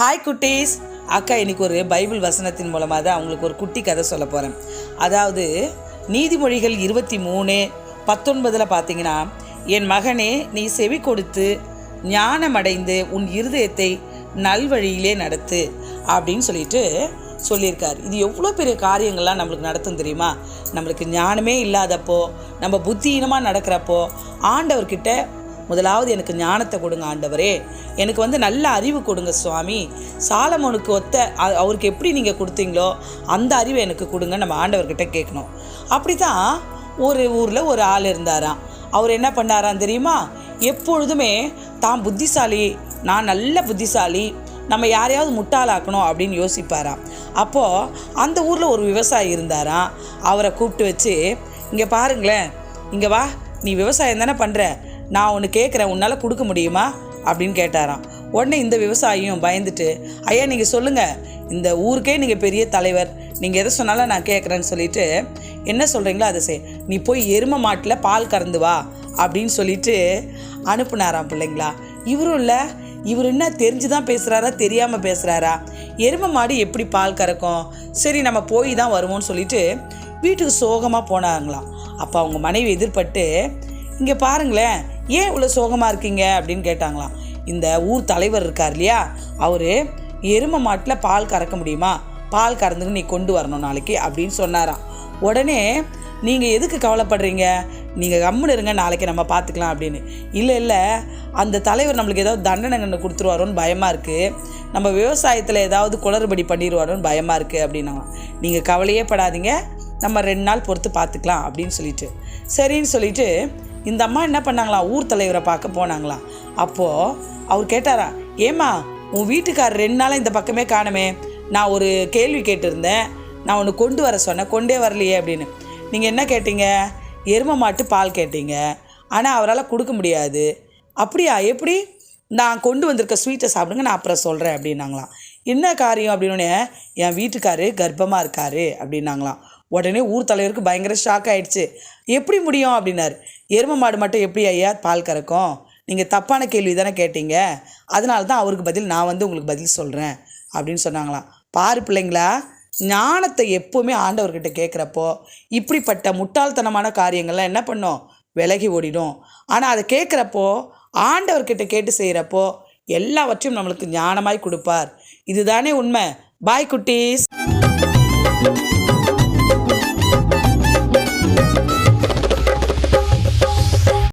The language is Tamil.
ஹாய் குட்டீஸ். அக்கா இன்னைக்கு ஒரு பைபிள் வசனத்தின் மூலமாக தான் அவங்களுக்கு ஒரு குட்டி கதை சொல்ல போகிறேன் அதாவது நீதிமொழிகள் இருபத்தி மூணு பத்தொன்பதில் பார்த்தீங்கன்னா என் மகனே நீ செவி கொடுத்து ஞானமடைந்து உன் இருதயத்தை நல்வழியிலே நடத்து அப்படின்னு சொல்லிட்டு சொல்லியிருக்கார். இது எவ்வளோ பெரிய காரியங்கள்லாம் நம்மளுக்கு நடத்தும் தெரியுமா? நம்மளுக்கு ஞானமே இல்லாதப்போ நம்ம புத்தியீனமாக நடக்கிறப்போ ஆண்டவர்கிட்ட முதலாவது எனக்கு ஞானத்தை கொடுங்க ஆண்டவரே. எனக்கு வந்து நல்ல அறிவு கொடுங்க சுவாமி. சாலமோனுக்கு ஒத்த அவருக்கு எப்படி நீங்கள் கொடுத்தீங்களோ அந்த அறிவை எனக்கு கொடுங்க நம்ம ஆண்டவர்கிட்ட கேட்கணும். அப்படி தான் ஒரு ஊரில் ஒரு ஆள் இருந்தாராம். அவர் என்ன பண்ணாராம் தெரியுமா? எப்பொழுதுமே தான் புத்திசாலி நான் நல்ல புத்திசாலி நம்ம யாரையாவது முட்டாளாக்கணும் அப்படின்னு யோசிப்பாராம். அப்போது அந்த ஊரில் ஒரு விவசாயி இருந்தாராம். அவரை கூப்பிட்டு வச்சு இங்கே பாருங்களேன் இங்கே வா நீ விவசாயம் தானே பண்ணுற நான் ஒன்று கேட்குறேன் உன்னால் கொடுக்க முடியுமா? அப்படின்னு கேட்டாராம். உடனே இந்த விவசாயியும் பயந்துட்டு ஐயா நீங்கள் சொல்லுங்கள் இந்த ஊருக்கே நீங்கள் பெரிய தலைவர். நீங்கள் எதை சொன்னாலும் நான் கேட்குறேன்னு சொல்லிட்டு என்ன சொல்கிறீங்களோ அதை செய். நீ போய் எரும மாட்டில் பால் கறந்து வா அப்படின்னு சொல்லிட்டு அனுப்புனாராம் பிள்ளைங்களா. இவரும் இல்லை. இவர் என்ன தெரிஞ்சு தான் பேசுகிறாரா தெரியாமல் பேசுகிறாரா எரும மாடு எப்படி பால் கறக்கும்? சரி நம்ம போய் தான் வருவோம்னு சொல்லிட்டு வீட்டுக்கு சோகமாக போனாங்களாம். அப்போ அவங்க மனைவி எதிர்பட்டு இங்கே பாருங்களேன். ஏன் இவ்வளோ சோகமாக இருக்கீங்க அப்படின்னு கேட்டாங்களாம். இந்த ஊர் தலைவர் இருக்கார் இல்லையா? அவர் எரும மாட்டில் பால் கறக்க முடியுமா? பால் கறந்துக்கு நீ கொண்டு வரணும் நாளைக்கு அப்படின்னு சொன்னாராம். உடனே நீங்கள் எதுக்கு கவலைப்படுறீங்க? நீங்கள் கம்முன்னு இருங்க நாளைக்கு நம்ம பார்த்துக்கலாம் அப்படின்னு. இல்லை இல்லை அந்த தலைவர் நம்மளுக்கு ஏதாவது தண்டனை கண்டு கொடுத்துருவாரோன்னு பயமாக இருக்குது நம்ம விவசாயத்தில் ஏதாவது குளறுபடி பண்ணிடுவாரோன்னு பயமாக இருக்குது அப்படின்னாங்க நீங்கள் கவலையே படாதீங்க. நம்ம ரெண்டு நாள் பொறுத்து பார்த்துக்கலாம் அப்படின்னு சொல்லிட்டு. சரின்னு சொல்லிட்டு இந்த அம்மா என்ன பண்ணாங்களாம் ஊர் தலைவரை பார்க்க போனாங்களாம் அப்போது அவர் கேட்டாரா ஏம்மா உன் வீட்டுக்காரர் ரெண்டு நாளாக இந்த பக்கமே காணுமே. நான் ஒரு கேள்வி கேட்டிருந்தேன். நான் ஒன்று கொண்டு வர சொன்னேன். கொண்டே வரலையே அப்படின்னு. நீங்கள் என்ன கேட்டீங்க? எரும மாட்டு பால் கேட்டீங்க. ஆனால் அவரால் கொடுக்க முடியாது. அப்படியா எப்படி? நான் கொண்டு வந்திருக்க ஸ்வீட்டை சாப்பிடுங்க நான் அப்புறம் சொல்கிறேன் அப்படின்னாங்களாம். என்ன காரியம்? அப்படின்னு என் வீட்டுக்காரு கர்ப்பமாக இருக்காரு அப்படின்னாங்களாம். உடனே ஊர் தலைவருக்கு பயங்கர ஷாக் ஆயிடுச்சு. எப்படி முடியும் அப்படின்னாரு. எரும மாடு மட்டும் எப்படி ஐயா பால் கறக்கும்? நீங்கள் தப்பான கேள்வி தானே கேட்டீங்க. அதனால தான் அவருக்கு பதில் நான் வந்து உங்களுக்கு பதில் சொல்கிறேன் அப்படின்னு சொன்னாங்களாம். பாரு பிள்ளைங்களா ஞானத்தை எப்போவுமே ஆண்டவர்கிட்ட கேட்குறப்போ இப்படிப்பட்ட முட்டாள்தனமான காரியங்கள்லாம் என்ன பண்ணும்? விலகி ஓடிடும். ஆனால் அதை கேட்குறப்போ ஆண்டவர்கிட்ட கேட்டு செய்கிறப்போ எல்லாவற்றையும் நம்மளுக்கு ஞானமாய் கொடுப்பார். இதுதானே உண்மை. பாய் குட்டீஸ்.